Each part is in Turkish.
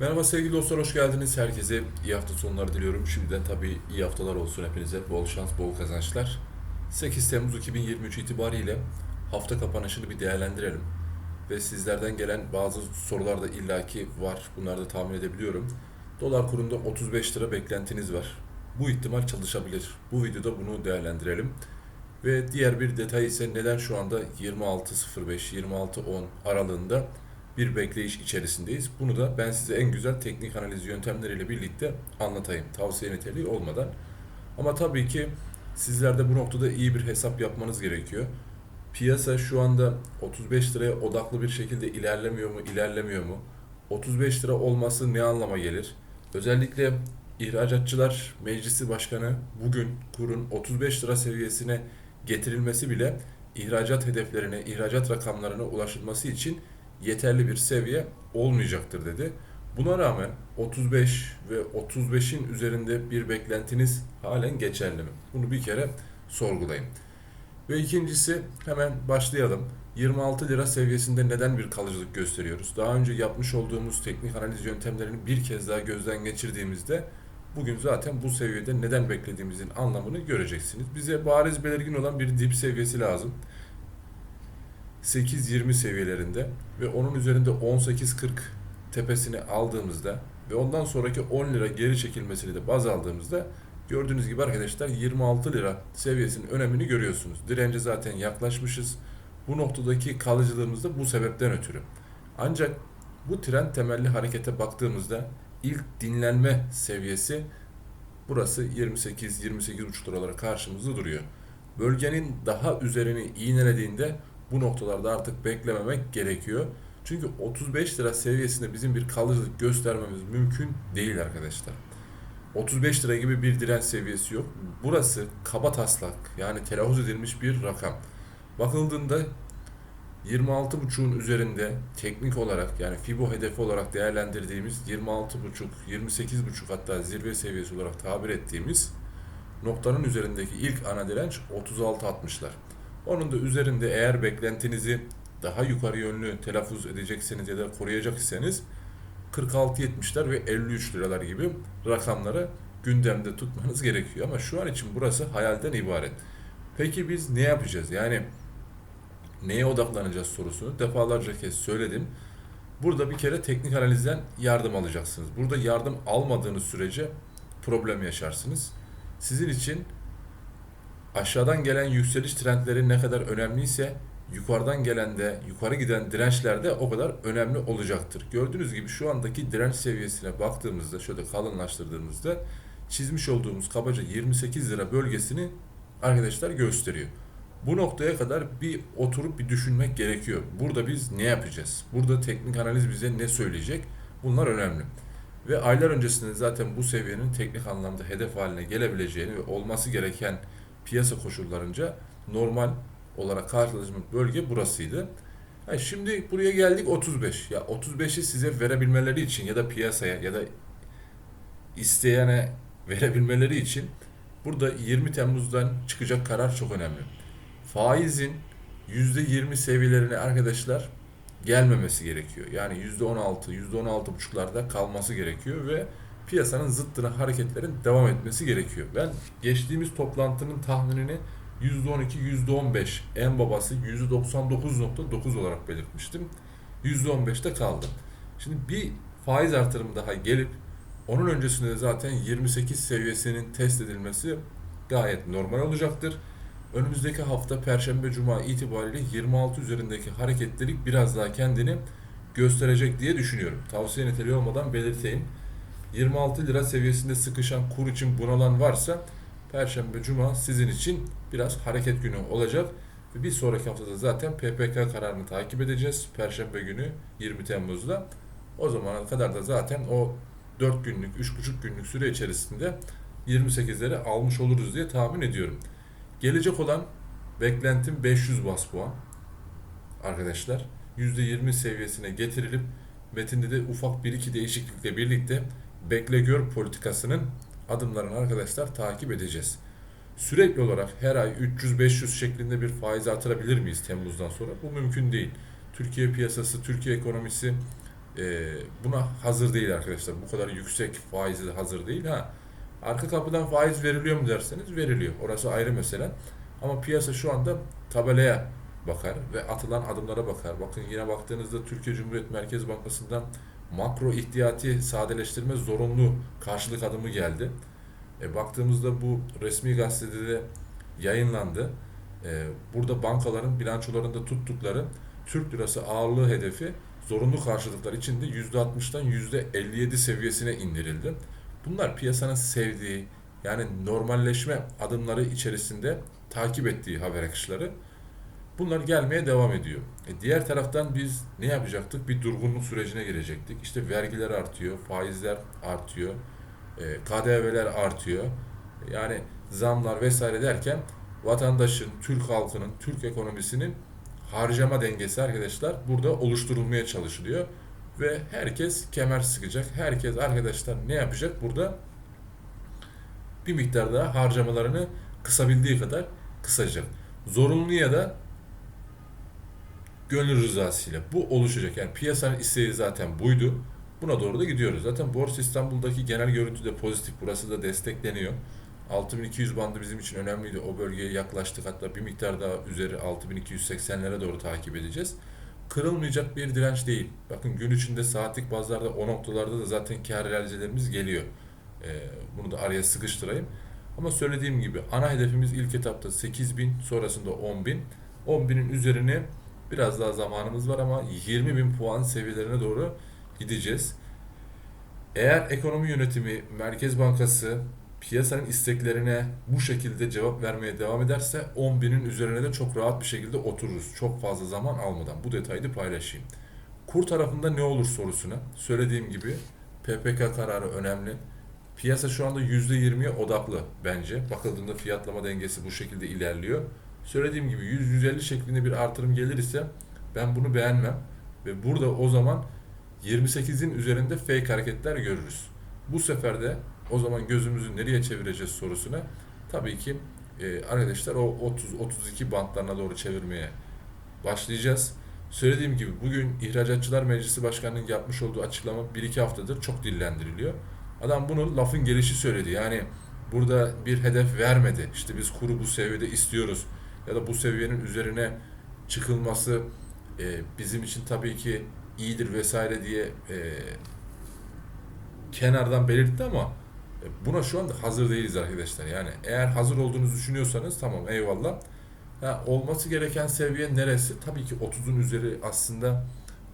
Merhaba sevgili dostlar, hoş geldiniz. Herkese iyi hafta sonları diliyorum. Şimdiden tabii iyi haftalar olsun hepinize. Bol şans, bol kazançlar. 8 Temmuz 2023 itibariyle hafta kapanışını bir değerlendirelim. Ve sizlerden gelen bazı sorular da illaki var. Bunları da tahmin edebiliyorum. Dolar kurunda 35 lira beklentiniz var. Bu ihtimal çalışabilir. Bu videoda bunu değerlendirelim. Ve diğer bir detay ise neden şu anda 26.05-26.10 aralığında bir bekleyiş içerisindeyiz. Bunu da ben size en güzel teknik analiz yöntemleriyle birlikte anlatayım. Tavsiye niteliği olmadan. Ama tabii ki sizler de bu noktada iyi bir hesap yapmanız gerekiyor. Piyasa şu anda 35 liraya odaklı bir şekilde ilerlemiyor mu, ilerlemiyor mu? 35 lira olması ne anlama gelir? Özellikle İhracatçılar Meclisi Başkanı bugün kurun 35 lira seviyesine getirilmesi bile ihracat hedeflerine, ihracat rakamlarına ulaşılması için yeterli bir seviye olmayacaktır dedi. Buna rağmen 35 ve 35'in üzerinde bir beklentiniz halen geçerli mi? Bunu bir kere sorgulayın. Ve ikincisi hemen başlayalım. 26 lira seviyesinde neden bir kalıcılık gösteriyoruz? Daha önce yapmış olduğumuz teknik analiz yöntemlerini bir kez daha gözden geçirdiğimizde bugün zaten bu seviyede neden beklediğimizin anlamını göreceksiniz. Bize bariz belirgin olan bir dip seviyesi lazım. 8-20 seviyelerinde ve onun üzerinde 18-40 tepesini aldığımızda ve ondan sonraki 10 lira geri çekilmesini de baz aldığımızda gördüğünüz gibi arkadaşlar 26 lira seviyesinin önemini görüyorsunuz. Dirence zaten yaklaşmışız. Bu noktadaki kalıcılığımız da bu sebepten ötürü. Ancak bu trend temelli harekete baktığımızda ilk dinlenme seviyesi burası 28-28,5 liralara karşımızda duruyor. Bölgenin daha üzerini iğnelediğinde bu noktalarda artık beklememek gerekiyor. Çünkü 35 lira seviyesinde bizim bir kalıcılık göstermemiz mümkün değil arkadaşlar. 35 lira gibi bir direnç seviyesi yok. Burası kaba taslak yani telaffuz edilmiş bir rakam. Bakıldığında 26.5'un üzerinde teknik olarak yani Fibo hedefi olarak değerlendirdiğimiz 26.5, 28.5 hatta zirve seviyesi olarak tabir ettiğimiz noktanın üzerindeki ilk ana direnç 36.60'lar. Onun da üzerinde eğer beklentinizi daha yukarı yönlü telaffuz edecekseniz ya da koruyacak iseniz 46.70'ler ve 53 liralar gibi rakamları gündemde tutmanız gerekiyor. Ama şu an için burası hayalden ibaret. Peki biz ne yapacağız? Yani neye odaklanacağız sorusunu defalarca kez söyledim. Burada bir kere teknik analizden yardım alacaksınız. Burada yardım almadığınız sürece problem yaşarsınız. Sizin için aşağıdan gelen yükseliş trendleri ne kadar önemliyse yukarıdan gelen de yukarı giden dirençler de o kadar önemli olacaktır. Gördüğünüz gibi şu andaki direnç seviyesine baktığımızda şöyle kalınlaştırdığımızda çizmiş olduğumuz kabaca 28 lira bölgesini arkadaşlar gösteriyor. Bu noktaya kadar bir oturup bir düşünmek gerekiyor. Burada biz ne yapacağız? Burada teknik analiz bize ne söyleyecek? Bunlar önemli. Ve aylar öncesinde zaten bu seviyenin teknik anlamda hedef haline gelebileceğini ve olması gereken piyasa koşullarınca normal olarak karşılaştığımız bölge burasıydı. Ha, şimdi buraya geldik 35. Ya 35'i size verebilmeleri için ya da piyasaya ya da isteyene verebilmeleri için burada 20 Temmuz'dan çıkacak karar çok önemli. Faizin %20 seviyelerine arkadaşlar gelmemesi gerekiyor. Yani %16, %16,5'larda kalması gerekiyor ve piyasanın zıttına hareketlerin devam etmesi gerekiyor. Ben geçtiğimiz toplantının tahminini %12, %15 en babası %99.9 olarak belirtmiştim. %15'te kaldım. Şimdi bir faiz artırımı daha gelip onun öncesinde de zaten 28 seviyesinin test edilmesi gayet normal olacaktır. Önümüzdeki hafta Perşembe Cuma itibariyle 26 üzerindeki hareketlilik biraz daha kendini gösterecek diye düşünüyorum. Tavsiye niteliği olmadan belirteyim. 26 lira seviyesinde sıkışan kur için bunalan varsa Perşembe Cuma sizin için biraz hareket günü olacak. Ve bir sonraki haftada zaten PPK kararını takip edeceğiz. Perşembe günü 20 Temmuz'da. O zamana kadar da zaten o 4 günlük, 3,5 günlük süre içerisinde 28'leri almış oluruz diye tahmin ediyorum. Gelecek olan beklentim 500 bas puan. Arkadaşlar %20 seviyesine getirilip metinde de ufak bir iki değişiklikle birlikte bekle gör politikasının adımlarını arkadaşlar takip edeceğiz. Sürekli olarak her ay 300-500 şeklinde bir faiz artırabilir miyiz Temmuz'dan sonra? Bu mümkün değil. Türkiye piyasası, Türkiye ekonomisi e, buna hazır değil arkadaşlar. Bu kadar yüksek faizli hazır değil. Ha, arka kapıdan faiz veriliyor mu derseniz veriliyor. Orası ayrı mesele. Ama piyasa şu anda tabelaya bakar ve atılan adımlara bakar. Bakın yine baktığınızda Türkiye Cumhuriyet Merkez Bankası'ndan makro ihtiyati sadeleştirme zorunlu karşılık adımı geldi. E, baktığımızda bu resmi gazetede de yayınlandı. E, burada bankaların bilançolarında tuttukları Türk lirası ağırlığı hedefi zorunlu karşılıklar içinde %60'dan %57 seviyesine indirildi. Bunlar piyasanın sevdiği yani normalleşme adımları içerisinde takip ettiği haber akışları. Bunlar gelmeye devam ediyor. E diğer taraftan biz ne yapacaktık? Bir durgunluk sürecine girecektik. İşte vergiler artıyor, faizler artıyor, e, KDV'ler artıyor. Yani zamlar vesaire derken vatandaşın, Türk halkının, Türk ekonomisinin harcama dengesi arkadaşlar burada oluşturulmaya çalışılıyor. Ve herkes kemer sıkacak. Herkes arkadaşlar ne yapacak? Burada bir miktar daha harcamalarını kısabildiği kadar kısacak. Zorunlu ya da gönül rızasıyla bu oluşacak. Yani piyasanın isteği zaten buydu. Buna doğru da gidiyoruz. Zaten Borsa İstanbul'daki genel görüntü de pozitif. Burası da destekleniyor. 6200 bandı bizim için önemliydi. O bölgeye yaklaştık. Hatta bir miktar daha üzeri 6280'lere doğru takip edeceğiz. Kırılmayacak bir direnç değil. Bakın gün içinde saatlik bazlarda o noktalarda da zaten kar realizelerimiz geliyor. Ee, bunu da araya sıkıştırayım. Ama söylediğim gibi ana hedefimiz ilk etapta 8000 sonrasında 10000. 10.000'in üzerine biraz daha zamanımız var ama 20.000 puan seviyelerine doğru gideceğiz. Eğer ekonomi yönetimi, Merkez Bankası piyasanın isteklerine bu şekilde cevap vermeye devam ederse 10.000'in üzerine de çok rahat bir şekilde otururuz. Çok fazla zaman almadan. Bu detayı da paylaşayım. Kur tarafında ne olur sorusuna söylediğim gibi PPK kararı önemli. Piyasa şu anda %20'ye odaklı bence. Bakıldığında fiyatlama dengesi bu şekilde ilerliyor. Söylediğim gibi 100-150 şeklinde bir artırım gelir ise ben bunu beğenmem. Ve burada o zaman 28'in üzerinde fake hareketler görürüz. Bu sefer de o zaman gözümüzü nereye çevireceğiz sorusuna tabii ki e, arkadaşlar o 30-32 bantlarına doğru çevirmeye başlayacağız. Söylediğim gibi bugün İhracatçılar Meclisi Başkanı'nın yapmış olduğu açıklama 1-2 haftadır çok dillendiriliyor. Adam bunu lafın gelişi söyledi. Yani burada bir hedef vermedi. İşte biz kuru bu seviyede istiyoruz. Ya da bu seviyenin üzerine çıkılması e, bizim için tabii ki iyidir vesaire diye e, kenardan belirtti ama e, buna şu anda hazır değiliz arkadaşlar. Yani eğer hazır olduğunuzu düşünüyorsanız tamam eyvallah. Ha, olması gereken seviye neresi? Tabii ki 30'un üzeri aslında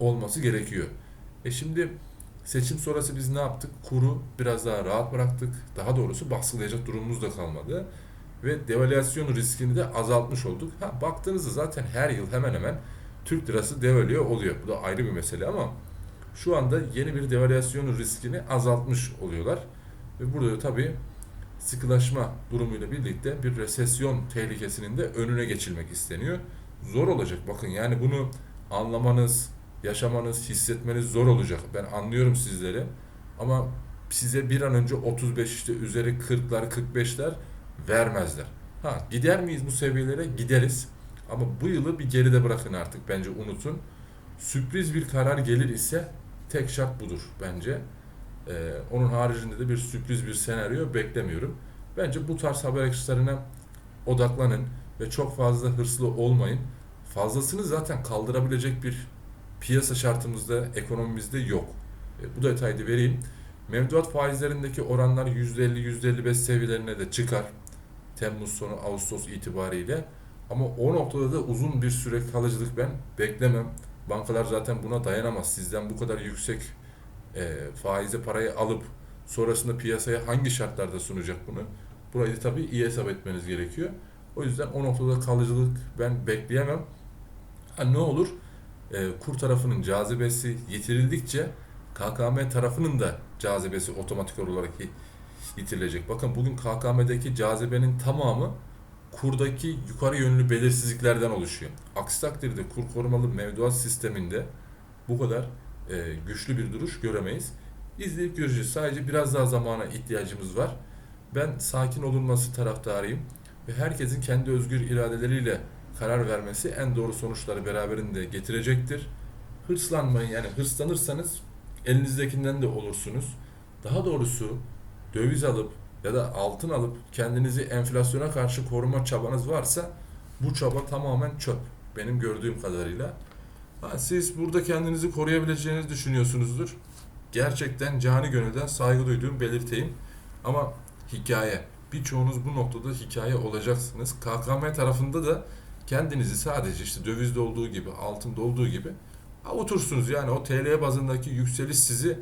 olması gerekiyor. E şimdi seçim sonrası biz ne yaptık? Kuru biraz daha rahat bıraktık. Daha doğrusu baskılayacak durumumuz da kalmadı. Ve devalüasyon riskini de azaltmış olduk. Ha, baktığınızda zaten her yıl hemen hemen Türk lirası devalüe oluyor. Bu da ayrı bir mesele ama şu anda yeni bir devalüasyon riskini azaltmış oluyorlar. Ve burada da tabii sıkılaşma durumuyla birlikte bir resesyon tehlikesinin de önüne geçilmek isteniyor. Zor olacak bakın yani bunu anlamanız, yaşamanız, hissetmeniz zor olacak. Ben anlıyorum sizleri ama size bir an önce 35 işte üzeri 40'lar 45'ler vermezler. Ha gider miyiz bu seviyelere? Gideriz. Ama bu yılı bir geride bırakın artık bence unutun. Sürpriz bir karar gelir ise tek şart budur bence. Ee, onun haricinde de bir sürpriz bir senaryo beklemiyorum. Bence bu tarz haber akışlarına odaklanın ve çok fazla hırslı olmayın. Fazlasını zaten kaldırabilecek bir piyasa şartımızda, ekonomimizde yok. E, bu detayı da vereyim. Mevduat faizlerindeki oranlar %50-%55 seviyelerine de çıkar. Temmuz sonu Ağustos itibariyle. Ama o noktada da uzun bir süre kalıcılık ben beklemem. Bankalar zaten buna dayanamaz. Sizden bu kadar yüksek e, faize parayı alıp sonrasında piyasaya hangi şartlarda sunacak bunu? Burayı tabii iyi hesap etmeniz gerekiyor. O yüzden o noktada kalıcılık ben bekleyemem. Ha ne olur? E, kur tarafının cazibesi yitirildikçe KKM tarafının da cazibesi otomatik olarak yitirilecek. Bakın bugün KKM'deki cazibenin tamamı kurdaki yukarı yönlü belirsizliklerden oluşuyor. Aksi takdirde kur korumalı mevduat sisteminde bu kadar e, güçlü bir duruş göremeyiz. İzleyip göreceğiz. Sadece biraz daha zamana ihtiyacımız var. Ben sakin olunması taraftarıyım ve herkesin kendi özgür iradeleriyle karar vermesi en doğru sonuçları beraberinde getirecektir. Hırslanmayın yani hırslanırsanız elinizdekinden de olursunuz. Daha doğrusu döviz alıp ya da altın alıp kendinizi enflasyona karşı koruma çabanız varsa bu çaba tamamen çöp. Benim gördüğüm kadarıyla. Siz burada kendinizi koruyabileceğinizi düşünüyorsunuzdur. Gerçekten cani gönülden saygı duyduğumu belirteyim. Ama hikaye. Birçoğunuz bu noktada hikaye olacaksınız. KKM tarafında da kendinizi sadece işte dövizde olduğu gibi, altında olduğu gibi avutursunuz. Yani o TL bazındaki yükseliş sizi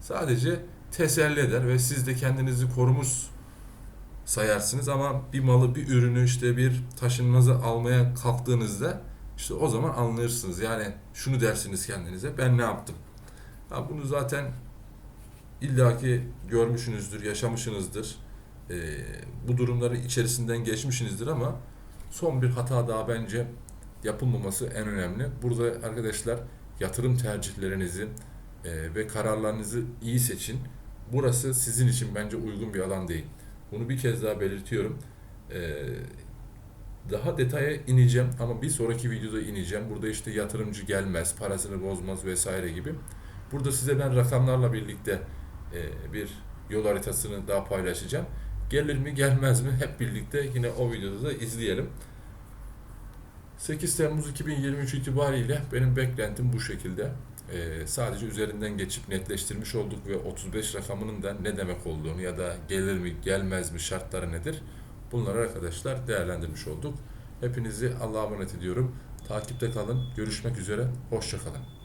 sadece teselli eder ve siz de kendinizi korumuş sayarsınız ama bir malı, bir ürünü işte bir taşınmazı almaya kalktığınızda işte o zaman anlayırsınız. Yani şunu dersiniz kendinize ben ne yaptım? Ha, bunu zaten illaki görmüşsünüzdür, yaşamışsınızdır. Ee, bu durumları içerisinden geçmişsinizdir ama son bir hata daha bence yapılmaması en önemli. Burada arkadaşlar yatırım tercihlerinizi e, ve kararlarınızı iyi seçin. Burası sizin için bence uygun bir alan değil. Bunu bir kez daha belirtiyorum. Ee, daha detaya ineceğim ama bir sonraki videoda ineceğim. Burada işte yatırımcı gelmez, parasını bozmaz vesaire gibi. Burada size ben rakamlarla birlikte e, bir yol haritasını daha paylaşacağım. Gelir mi gelmez mi hep birlikte yine o videoda da izleyelim. 8 Temmuz 2023 itibariyle benim beklentim bu şekilde. Ee, sadece üzerinden geçip netleştirmiş olduk ve 35 rakamının da ne demek olduğunu ya da gelir mi gelmez mi şartları nedir bunları arkadaşlar değerlendirmiş olduk. Hepinizi Allah'a emanet ediyorum. Takipte kalın. Görüşmek üzere. Hoşça kalın.